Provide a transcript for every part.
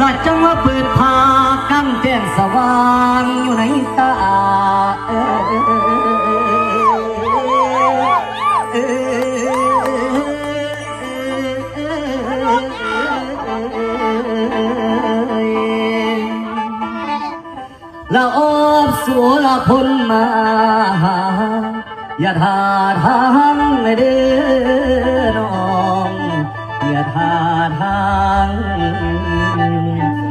ละจังว่าเปิดพากำแจ้งสว่างอยู่ในตาเออเออเออเออละอบสัวละพลมา อย่าทาทางเลย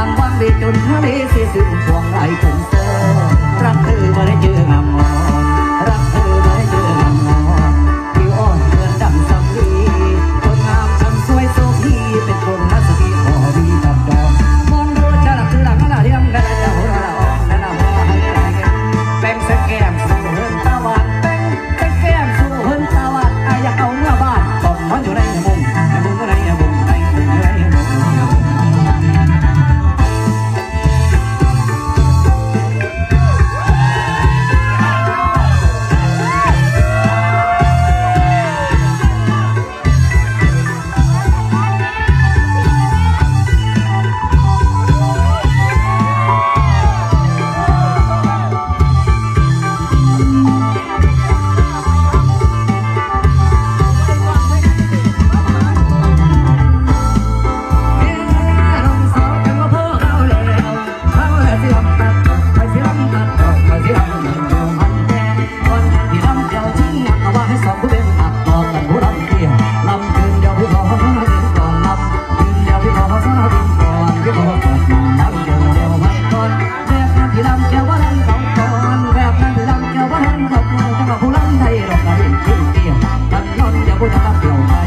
างวันเวจนทะเลเสียซึ่งพวงไหลผมเจอรักเธอมาได้เจองาม Papillon.